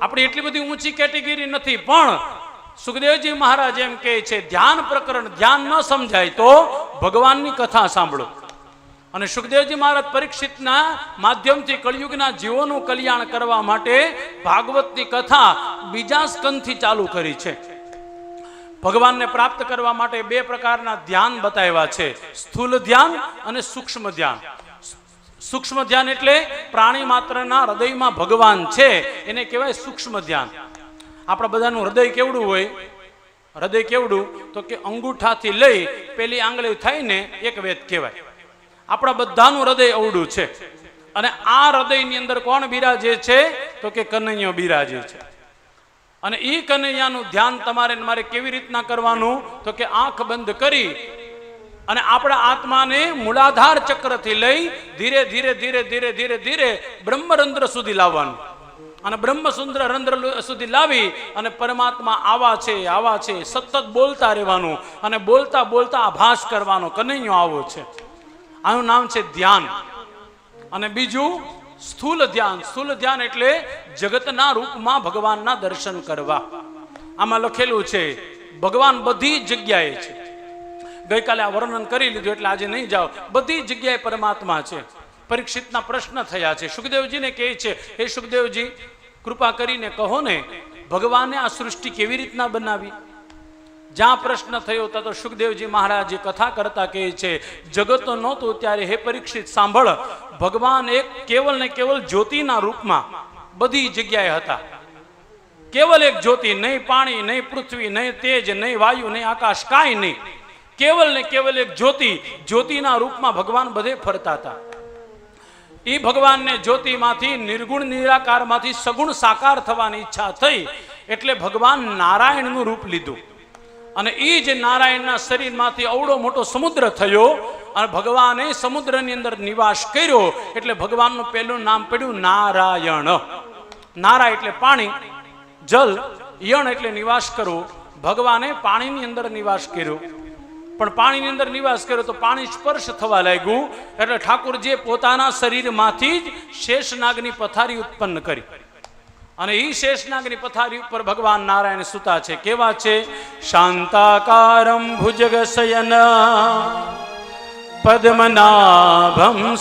આપણી એટલી બધી ઊંચી કેટેગરી નથી, પણ સુખદેવજી મહારાજ એમ કહે છે, ધ્યાન પ્રકરણ ધ્યાન ન સમજાય તો ભગવાનની કથા સાંભળો. અને સુખદેવજી મહારાજ પરીક્ષિતના માધ્યમથી કળિયુગના જીવોનું કલ્યાણ કરવા માટે ભાગવતની કથા બીજા સ્કંદથી ચાલુ કરી છે. ભગવાનને પ્રાપ્ત કરવા માટે બે પ્રકારના ધ્યાન બતાવ્યા છે, સ્થૂલ ધ્યાન અને સૂક્ષ્મ ધ્યાન. સૂક્ષ્મ ધ્યાન એટલે પ્રાણી માત્રના હૃદયમાં ભગવાન છે, એને કહેવાય સૂક્ષ્મ ધ્યાન. આપણા બધાનું હૃદય કેવડું હોય? હૃદય કેવડું? તો કે અંગૂઠાથી લઈ પેલી આંગળી થાય ને એક વેદ કહેવાય. આપણા બધાનું હૃદય અવડું છે. અને આ હૃદયની અંદર કોણ બિરાજે છે? તો કે કનૈયો બિરાજે છે. અને એ કનૈયાનું ધ્યાન તમારે મારે કેવી રીતના કરવાનું? તો કે આંખ બંધ કરી અને આપણા આત્માને મૂલાધાર ચક્રથી લઈ ધીરે ધીરે ધીરે ધીરે ધીરે ધીરે બ્રહ્મરંધ્ર સુધી લાવવાનું. અને બ્રહ્મસુંદર રંધ્ર સુધી લાવી અને પરમાત્મા આવા છે આવા છે, સતત બોલતા રહેવાનું અને બોલતા બોલતા આભાસ કરવાનો કનૈયો આવો છે. આનું નામ છે ધ્યાન. અને બીજું સ્થૂલ ધ્યાન. સ્થૂલ ધ્યાન એટલે જગતના રૂપમાં ભગવાનના દર્શન કરવા. આમાં લખેલું છે, ભગવાન બધી જગ્યાએ છે. ગઈકાલે આ વર્ણન કરી લીધું એટલે આજે નહીં જાઓ. બધી જગ્યાએ પરમાત્મા છે. પરીક્ષિતના પ્રશ્ન થયા છે. સુખદેવજીને કહે છે, હે સુખદેવજી, કૃપા કરીને કહો ને, ભગવાને આ સૃષ્ટિ કેવી રીતના બનાવી? જ્યાં પ્રશ્ન થયો ત્યાં તો સુખદેવજી મહારાજ કથા કરતા કહે છે, જગતો નહોતું ત્યારે હે પરીક્ષિત, સાંભળ, ભગવાન એક કેવલ ને કેવલ જ્યોતિના રૂપમાં બધી જગ્યાએ હતા. કેવલ એક જ્યોતિ, નહીં પાણી, નહીં પૃથ્વી, નહીં તેજ, નહીં વાયુ, નહીં આકાશ, કાંઈ નહીં. કેવલ ને કેવલ એક જ્યોતિ, જ્યોતિના રૂપમાં ભગવાન બધે ફરતા હતા. એ ભગવાનને જ્યોતિમાંથી નિર્ગુણ નિરાકારમાંથી સગુણ સાકાર થવાની ઈચ્છા થઈ, એટલે ભગવાન નારાયણનું રૂપ લીધું. અને એ જ નારાયણના શરીરમાંથી અવડો મોટો સમુદ્ર થયો, અને ભગવાને સમુદ્રની અંદર નિવાસ કર્યો, એટલે ભગવાનનું પહેલું નામ પડ્યું નારાયણ. નારા એટલે પાણી, જલ, યણ એટલે નિવાસ કરવો. ભગવાને પાણીની અંદર નિવાસ કર્યો. પણ પાણીની અંદર નિવાસ કર્યો તો પાણી સ્પર્શ થવા લાગ્યું. એટલે ઠાકોરજીએ પોતાના શરીરમાંથી જ શેષનાગની પથારી ઉત્પન્ન કરી. અને એ શેષનાગની પથારી ઉપર ભગવાન નારાયણ સુતા છે. કેવા છે? શાંતાકારમ ભુજગ શયન પદ્મનાભમ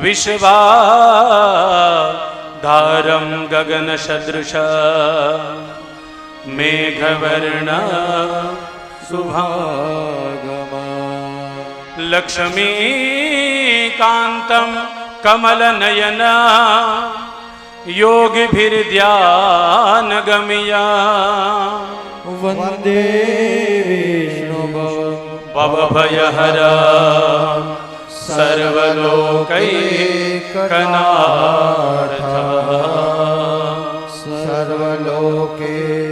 વિશ્વા ધારમ ગગન સદૃશ. મેઘવર્ણ શુભાગમા लक्ष्मीकान्तं કમલનયન યોગિભિર્ધ્યાન ગમ્યા વંદે વિષ્ણુ सर्वलोके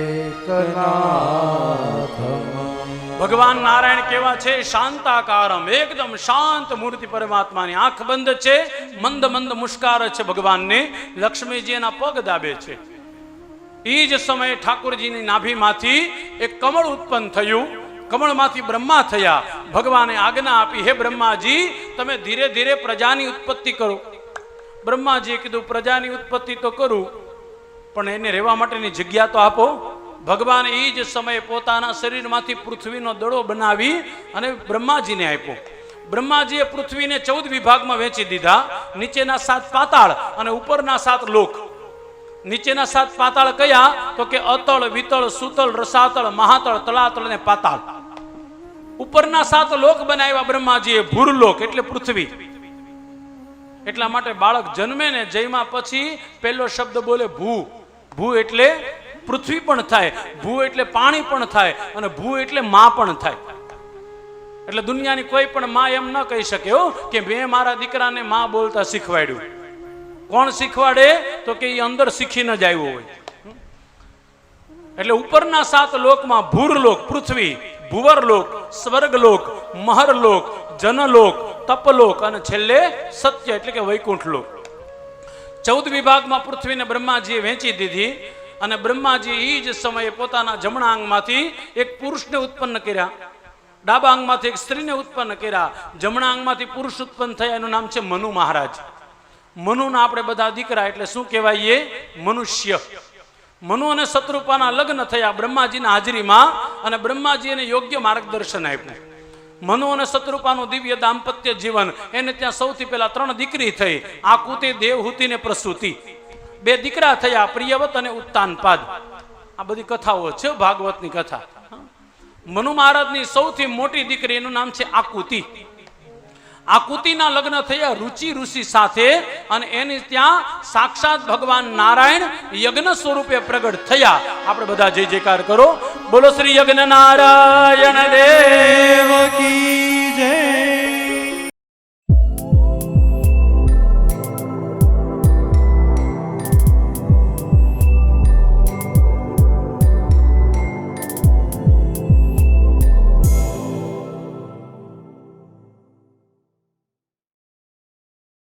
ભગવાન નારાયણ કેવા છે શાંતાકારમ એકદમ શાંત મૂર્તિ પરમાત્માની આંખ બંધ છે મંદ મંદ મુસ્કાર છે ભગવાનને લક્ષ્મીજીના પગ દાબે છે એ જ સમયે ઠાકોરજીની નાભીમાંથી એક કમળ ઉત્પન્ન થયું કમળમાંથી બ્રહ્મા થયા ભગવાને આજ્ઞા આપી હે બ્રહ્માજી તમે ધીરે ધીરે પ્રજાની ઉત્પત્તિ કરો બ્રહ્માજીએ કીધું પ્રજાની ઉત્પત્તિ તો કરું પણ એને રહેવા માટેની જગ્યા તો આપો ભગવાન એ જ સમયે પોતાના શરીરમાંથી પૃથ્વીનો દડો બનાવી અને બ્રહ્માજીને આપ્યો. બ્રહ્માજીએ પૃથ્વીને ચૌદ વિભાગમાં વેચી દીધા. નીચેના સાત પાતાળ અને ઉપરના સાત લોક. નીચેના સાત પાતાળ કયા? તો કે અતળ, વિતળ, સુતળ, રસાતળ, મહાતળ, તળાતળ અને પાતાળ. ઉપરના સાત લોક બનાવ્યા બ્રહ્માજીએ. ભૂરલોક એટલે પૃથ્વી. એટલા માટે બાળક જન્મે ને જયમાં પછી પહેલો શબ્દ બોલે ભૂ. ભૂ એટલે પૃથ્વી પણ થાય, ભૂ એટલે પાણી પણ થાય અને ભૂ એટલે માં પણ થાય. એટલે દુનિયાની કોઈ પણ માં એમ ન કહી શકે કે મેં મારા દીકરાને માં બોલતા શીખવાડ્યું. કોણ શીખવાડે? તો કે એ અંદર શીખીને જ આવ્યો હોય. એટલે ઉપરના સાત લોકમાં ભૂરલોક, પૃથ્વી, ભુવરલોક, સ્વર્ગલોક, મહરલોક, જનલોક, તપલોક અને છેલ્લે સત્ય એટલે કે વૈકુંઠ લોક ચૌદ વિભાગમાં પૃથ્વીને બ્રહ્માજીએ વહેંચી દીધી. અને બ્રહ્માજી એ જ સમયે પોતાના જમણા અંગમાંથી એક પુરુષને ઉત્પન્ન કર્યા. ડાબા અંગમાંથી એક સ્ત્રીને ઉત્પન્ન કર્યા. જમણા અંગમાંથી પુરુષ ઉત્પન્ન થયા, એનું નામ છે મનુ મહારાજ. મનુના આપણે બધા દીકરા, એટલે શું કહેવાય મનુષ્ય. મનુ અને શત્રુપાના લગ્ન થયા બ્રહ્માજીના હાજરીમાં અને બ્રહ્માજી એને યોગ્ય માર્ગદર્શન આપ્યું. મનુ અને શત્રુપાનું દિવ્ય દાંપત્ય જીવન, એને ત્યાં સૌથી પહેલા ત્રણ દીકરી થઈ. આકુતિ દેવહૂતિ ને પ્રસૂતિ. બે દીકરા થયા પ્રિયવત અને ઉત્તાનપાદ. આ બધી કથાઓ છે, ભાગવતની કથા. મનુ મહારાજની સૌથી મોટી દીકરી એનું નામ છે આકુતિ. આકુતિના લગ્ન થયા રુચિ ઋષિ સાથે અને એની ત્યાં સાક્ષાત ભગવાન નારાયણ યજ્ઞ સ્વરૂપે પ્રગટ થયા. આપણે બધા જય જયકાર કરો. બોલો શ્રી યજ્ઞ નારાયણ દેવ.